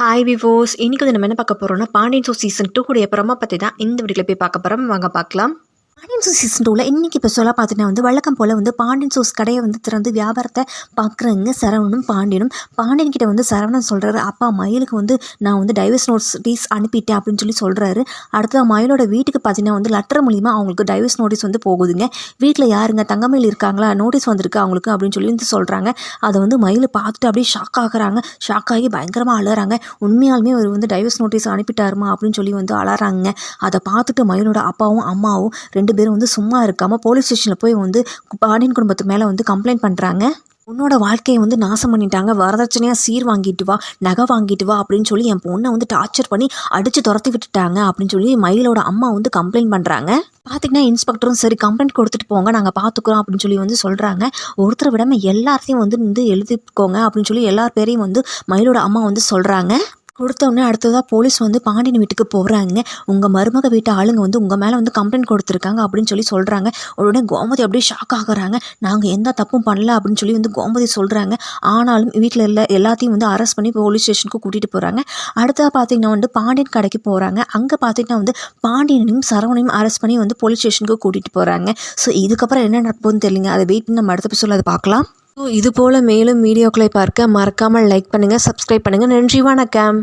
Hi விவோஸ் இன்றைக்கி வந்து நம்ம என்ன பார்க்க போகிறோம்னா பாண்டியன் ஷோ சீசன் டூ கூடிய ப்ரொமோ பற்றி தான் இந்த வீடியோவில் போய் பார்க்க போகிறோம் வாங்க பார்க்கலாம். பாண்டியன் சோஸ் சீசன் டூவில் இன்றைக்கி இப்போ சொல்ல பார்த்தீங்கன்னா வந்து வழக்கம் போல் வந்து பாண்டியன் சோஸ் கடையை வந்து திறந்து வியாபாரத்தை பார்க்குறவங்க சரவணனும் பாண்டியனும். பாண்டியன் கிட்ட வந்து சரவணன் சொல்கிறாரு அப்பா மயிலுக்கு வந்து நான் வந்து டைவர்ஸ் நோட்டீஸ் அனுப்பிட்டேன் அப்படின்னு சொல்லி சொல்கிறாரு அடுத்தது மயிலோட வீட்டுக்கு பார்த்தீங்கன்னா வந்து லெட்டர் மூலிமா அவங்களுக்கு டைவர்ஸ் நோட்டீஸ் வந்து போகுதுங்க. வீட்டில் யாருங்க? தங்கமயில் இருக்காங்களா? நோட்டீஸ் வந்திருக்கு அவங்களுக்கு? அப்படின்னு சொல்லி வந்து சொல்கிறாங்க அதை வந்து மயில் பார்த்துட்டு அப்படியே ஷாக் ஆகுறாங்க. ஷாக் ஆகி பயங்கரமாக அழகிறாங்க உண்மையாலுமே அவர் வந்து டைவர்ஸ் நோட்டீஸ் அனுப்பிட்டாருமா? அப்படின்னு சொல்லி வந்து அலறாங்க அதை பார்த்துட்டு மயிலோட அப்பாவும் அம்மாவும் ரெண்டு பேரும் வந்து சும்மா இருக்காமல் போலீஸ் ஸ்டேஷனில் போய் வந்து பாண்டியன் குடும்பத்து மேலே வந்து கம்ப்ளைண்ட் பண்ணுறாங்க உன்னோட வாழ்க்கையை வந்து நாசம் பண்ணிட்டாங்க. வரதட்சணையாக சீர் வாங்கிட்டு வா நகை வாங்கிட்டு வா அப்படின்னு சொல்லி என் பொண்ணை வந்து டார்ச்சர் பண்ணி அடித்து துரத்தி விட்டுட்டாங்க அப்படின்னு சொல்லி மயிலோட அம்மா வந்து கம்ப்ளைண்ட் பண்ணுறாங்க பார்த்திங்கன்னா இன்ஸ்பெக்டரும் சரி கம்ப்ளைண்ட் கொடுத்துட்டு போங்க நாங்கள் பார்த்துக்குறோம் அப்படின்னு சொல்லி வந்து சொல்கிறாங்க ஒருத்தரை விடாமல் எல்லாத்தையும் வந்து வந்து எழுதிக்கோங்க அப்படின்னு சொல்லி எல்லார் பேரையும் வந்து மயிலோட அம்மா வந்து சொல்கிறாங்க கொடுத்த உடனே அடுத்ததாக போலீஸ் வந்து பாண்டியன் வீட்டுக்கு போகிறாங்க உங்கள் மருமக வீட்டு ஆளுங்க வந்து உங்கள் மேலே வந்து கம்ப்ளைண்ட் கொடுத்துருக்காங்க அப்படின்னு சொல்லி சொல்கிறாங்க உடனே கோமதி அப்படியே ஷாக் ஆகுறாங்க. நாங்கள் எந்த தப்பும் பண்ணல அப்படின்னு சொல்லி வந்து கோமதி சொல்கிறாங்க ஆனாலும் வீட்டில் இல்லை எல்லாத்தையும் வந்து அரெஸ்ட் பண்ணி போலீஸ் ஸ்டேஷனுக்கு கூட்டிகிட்டு போகிறாங்க அடுத்ததாக பார்த்தீங்கன்னா வந்து பாண்டியன் கடைக்கு போகிறாங்க அங்கே பார்த்தீங்கன்னா வந்து பாண்டியனையும் சரவணையும் அரெஸ்ட் பண்ணி வந்து போலீஸ் ஸ்டேஷனுக்கு கூட்டிகிட்டு போகிறாங்க ஸோ இதுக்கப்புறம் என்ன நடக்கும்னு தெரியலங்க. அதை வெயிட் நம்ம அடுத்த சொல்ல அதை பார்க்கலாம். ஸோ இது போல் மேலும் வீடியோக்களை பார்க்க மறக்காமல் லைக் பண்ணுங்கள் சப்ஸ்கிரைப் பண்ணுங்கள் நன்றி வணக்கம்.